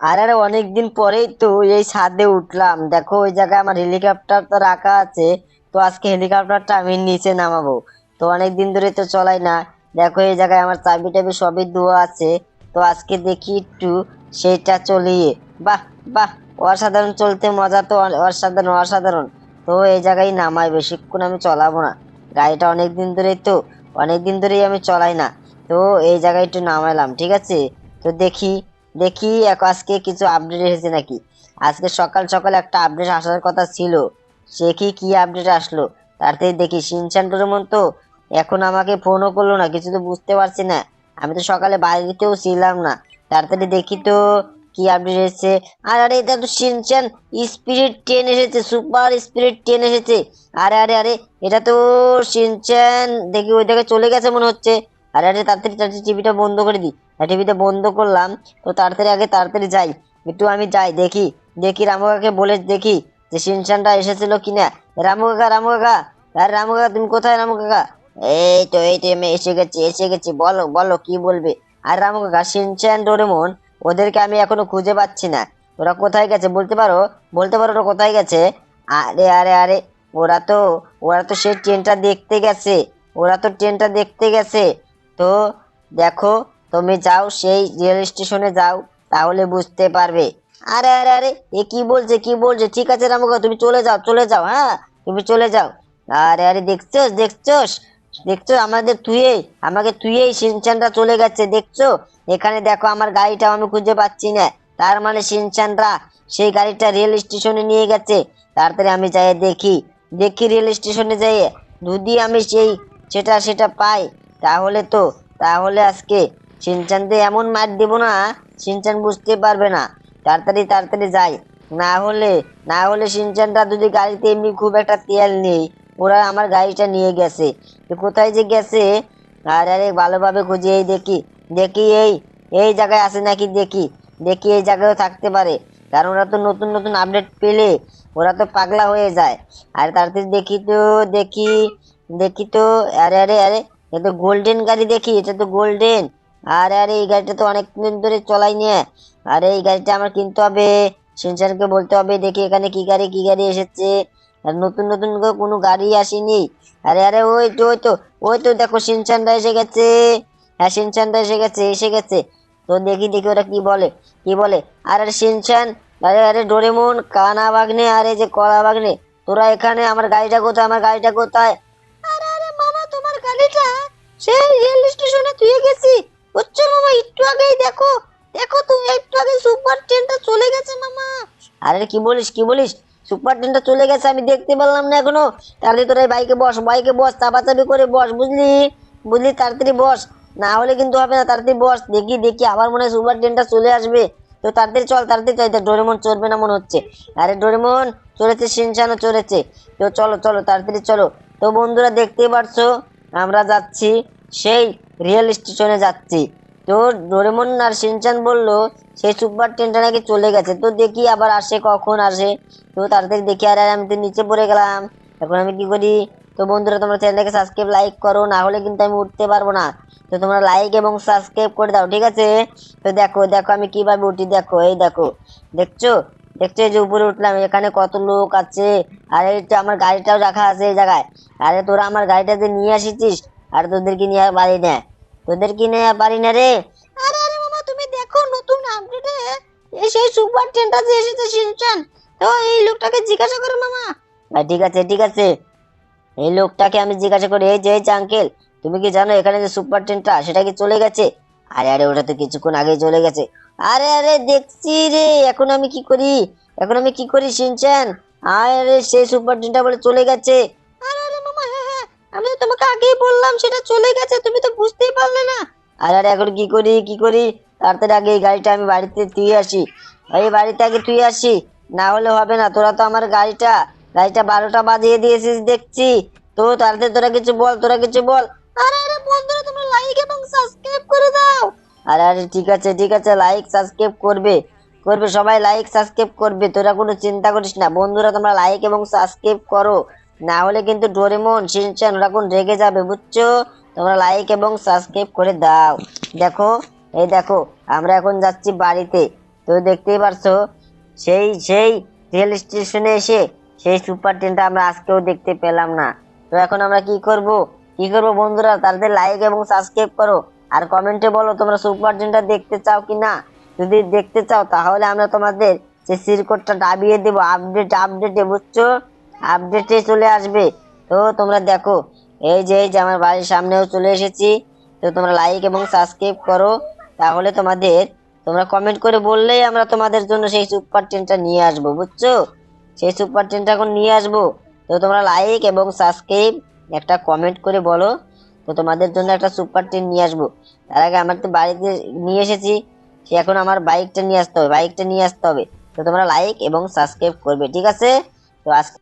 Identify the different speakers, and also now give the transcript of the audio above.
Speaker 1: আর, আরে, অনেকদিন পরেই তো এই ছাদে উঠলাম। দেখো, ওই জায়গায় আমার হেলিকপ্টার তো রাখা আছে। তো আজকে হেলিকপ্টারটা আমি নিচে নামাবো। তো অনেকদিন ধরে তো চলাই না। দেখো, এই জায়গায় আমার চাবি টাবি সবই দেওয়া আছে। তো আজকে দেখি একটু সেইটা চলিয়ে। বাহ বাহ, অসাধারণ চলতে মজা তো অসাধারণ অসাধারণ। তো এই জায়গায় নামাই, বেশিক্ষণ আমি চলাবো না। গাড়িটা অনেক দিন ধরেই তো অনেক দিন ধরেই আমি চলাই না। তো এই জায়গায় একটু নামাইলাম ঠিক আছে? তো দেখি দেখি আজকে কিছু আপডেট এসেছে নাকি? আজকে সকাল সকাল একটা আপডেট আসার কথা ছিল। সে কি কি আপডেট আসলো? তারপরে দেখি সিনচান ডোরেমন তো এখন আমাকে ফোনও করল না, কিছু তো বুঝতে পারছি না। আমি তো সকালে বাড়িতেও ছিলাম না। তাড়াতাড়ি দেখি তো কি আপডেট এসেছে। আর, আরে, এটা তো সিনচান স্পিরিট টেন এসেছে সুপার স্পিরিট টেন এসেছে। আরে আরে আরে, এটা তো সিনচান দেখি ওই জায়গায় চলে গেছে মনে হচ্ছে। আরে আরে, তাড়াতাড়ি টিভিটা বন্ধ করে দিই টিভিটা বন্ধ করলাম, তো তাড়াতাড়ি আগে, তাড়াতাড়ি যাই। একটু আমি যাই, দেখি। দেখি রামু কাকাকে বলে দেখি যে সিনচানটা এসেছিল কিনা। রামু কাকা রামু কাকা। আরে, রামু কাকা, তুমি কোথায় রামু কাকা? এই তো এই তো আমি এসে গেছি এসে গেছি। বলো বলো, কি বলবে? আর, রামু কাকা সিনচান ডোরেমন, ওদেরকে আমি এখনও খুঁজে পাচ্ছি না। ওরা কোথায় গেছে বলতে পারো? বলতে পারো ওরা কোথায় গেছে? আরে আরে আরে, ওরা তো ওরা তো সেই ট্রেনটা দেখতে গেছে। ওরা তো ট্রেনটা দেখতে গেছে। তো দেখো, তুমি যাও সেই রেল স্টেশনে যাও, তাহলে বুঝতে পারবে। আরে আরে আরে, এ কি বলছে কি বলছে? ঠিক আছে রামুকা তুমি চলে যাও চলে যাও হ্যাঁ? তুমি চলে যাও। আরে আরে, দেখছোস দেখছোস দেখছ আমাদের তুইয়েই, আমাকে তুইয়েই সিনচানরা চলে গেছে, দেখছ? এখানে দেখো, আমার গাড়িটাও আমি খুঁজে পাচ্ছি না। তার মানে সিনচানরা সেই গাড়িটা রেল স্টেশনে নিয়ে গেছে। তাড়াতাড়ি আমি যাই, দেখি। দেখি রেল স্টেশনে যাই। যদি আমি সেই, সেটা সেটা পাই তাহলে তো, তাহলে আজকে সিনচানতে এমন মার দেবো না, সিনচান বুঝতে পারবে না। তাড়াতাড়ি তাড়াতাড়ি যাই। না হলে না হলে সিনচানটা যদি গাড়িতে এমনি খুব একটা তেল নেই, ওরা আমার গাড়িটা নিয়ে গেছে। কোথায় যে গেছে? আর, আরে, ভালোভাবে খুঁজে এই দেখি দেখি এই এই জায়গায় আছে নাকি দেখি দেখি এই জায়গায়ও থাকতে পারে। কারণ ওরা তো নতুন নতুন আপডেট পেলে ওরা তো পাগলা হয়ে যায়। আর তাড়াতাড়ি দেখি তো, দেখি দেখি তো, আরে আরে আরে এটা তো গোল্ডেন গাড়ি দেখি, এটা তো গোল্ডেন। আরে আরে, এই গাড়িটা তো অনেক দিন ধরে চলাই নিয়ে। আরে, এই গাড়িটা আমার কিনতে হবে। সিনচানকে বলতে হবে, দেখি এখানে কি গাড়ি কি গাড়ি এসেছে। আর নতুন নতুন কোনো গাড়ি আসেনি। আরে আরে, ওই তো ওই তো ওই তো দেখো সিনচানরা এসে গেছে। হ্যাঁ সিনচানরা এসে গেছে এসে গেছে। তো দেখি দেখি ওরা কি বলে কি বলে। আর, আরে, সিনচান, আরে আরে, ডোরেমন, কানা বাগনে, আরে, যে কলা বাগনে, তোরা এখানে আমার গাড়িটা কোথায়, আমার গাড়িটা কোথায়? আরে কি বলিস কি বলিস? সুপার ট্রেনটা চলে গেছে, আমি দেখতে পারলাম না এখনও। তাড়াতাড়ি তোরা বাইকে বস বাইকে বস, চাপাচাপি করে বস, বুঝলি? বুঝলি? তাড়াতাড়ি বস। না হলে কিন্তু হবে না, তাড়াতাড়ি বস। দেখি দেখি, আবার মনে হয় সুপার ট্রেনটা চলে আসবে। তো তাড়াতাড়ি চল তাড়াতাড়ি চল। ডোরেমন চলবে না মনে হচ্ছে। আরে ডোরেমন চলেছে সিনচানও চলেছে তো চলো চলো, তাড়াতাড়ি চলো। তো বন্ধুরা দেখতেই পারছ, আমরা যাচ্ছি, সেই রিয়েল স্টেশনে যাচ্ছি। তো ডোরেমন আর সিনচান বলল সেই সুপার ট্রেনটা নাকি চলে গেছে। তো দেখি আবার আসে, কখন আসে। তো তাড়াতাড়ি দেখি, আর আমি তো নিচে পড়ে গেলাম। এখন আমি কি করি? তো বন্ধুরা, তোমরা চ্যানেলটাকে সাবস্ক্রাইব লাইক করো, না হলে কিন্তু আমি উঠতে পারব না। তো তোমরা লাইক এবং সাবস্ক্রাইব করে দাও, ঠিক আছে? তো দেখো দেখো আমি কীভাবে উঠি, দেখো, এই দেখো। দেখছ? দেখছ এই যে উপরে উঠলাম, এখানে কত লোক আছে? আর তো আমার গাড়িটাও রাখা আছে এই জায়গায়। আরে, তোরা আমার গাড়িটাতে নিয়ে আসিছিস? আর তোদেরকে নিয়ে বাড়ি না। তোদেরকে নিয়ে বাড়ি না রে আরে আরে মামা তুমি দেখো নতুন আপডেটে এই সেই সুপার ট্রেনটা যে এসেছে শিনচান তো এই লোকটাকে জিজ্ঞাসা করো মামা। আহ, ঠিক আছে ঠিক আছে। এই লোকটাকে আমি জিজ্ঞাসা করি এই যে এই যে আঙ্কেল তুমি কি জানো এখানে যে সুপার ট্রেনটা সেটা কি চলে গেছে? আরে আরে ওটা তো কিছুক্ষণ আগেই চলে গেছে। আরে আরে দেখছি রে এখন আমি কি করি? এখন আমি কি করি সিনচান আরে সেই সুপার ট্রেনটা বলে চলে গেছে। আরে আরে মামা হ্যাঁ হ্যাঁ আমি তোমাকে আগেই বললাম সেটা চলে গেছে তুমি তো বুঝতেই পারলে না। আরে আরে এখন কি করি কি করি? তাড়াতাড়ি আগে এই গাড়িটা আমি বাড়িতে তুই আসি। এই বাড়িতে আগে তুই আসি, না হলে হবে না। তোরা তো আমার গাড়িটা গাড়িটা বারোটা বাজিয়ে দিয়েছিস, দেখছি। তো তাড়াতাড়ি তোরা কিছু বল, তোরা কিছু বল। আরে আরে বন্ধুরা, তোমরা লাইক এবং সাবস্ক্রাইব করে দাও। আরে আরে, ঠিক আছে ঠিক আছে লাইক সাবস্ক্রাইব করবে। করবে, সবাই লাইক সাবস্ক্রাইব করবে। তোরা কোনো চিন্তা করিস না। বন্ধুরা, তোমরা লাইক এবং সাবস্ক্রাইব করো। না হলে কিন্তু ডোরেমন শিনচান ওরা কোন রেগে যাবে, বুঝছ? তোমরা লাইক এবং সাবস্ক্রাইব করে দাও। দেখো, এই দেখো, আমরা এখন যাচ্ছি বাড়িতে। তো দেখতেই পারছ, সেই সেই রেল স্টেশনে এসে সেই সুপার ট্রেনটা আমরা আজকেও দেখতে পেলাম না। তো এখন আমরা কি করব? কি করব বন্ধুরা? তাদের লাইক এবং সাবস্ক্রাইব করো। আর কমেন্টে বলো তোমরা সুপার ট্রেনটা দেখতে চাও কি না? যদি দেখতে চাও, তাহলে আমরা তোমাদের সেই সিরকোডটা দাবিয়ে দেবো। আপডেট আপডেটে বুঝছ? আপডেটে চলে আসবে। তো তোমরা দেখো এই যে এই যে আমার বাড়ির সামনেও চলে এসেছি, তো তোমরা লাইক এবং সাবস্ক্রাইব করো, তাহলে তোমাদের, তোমরা কমেন্ট করে বললেই আমরা তোমাদের জন্য সেই সুপার ট্রেনটা নিয়ে আসব, বুঝছ? সেই সুপার ট্রেনটা এখন নিয়ে আসব, তো তোমরা লাইক এবং সাবস্ক্রাইব একটা কমেন্ট করে বলো, তো তোমাদের জন্য একটা সুপার ট্রেন নিয়ে আসব। তার আগে আমার তো বাড়িতে নিয়ে এসেছি, সে এখন আমার বাইকটা নিয়ে আসতে হবে বাইকটা নিয়ে আসতে হবে, তো তোমরা লাইক এবং সাবস্ক্রাইব করবে, ঠিক আছে? তো আজকে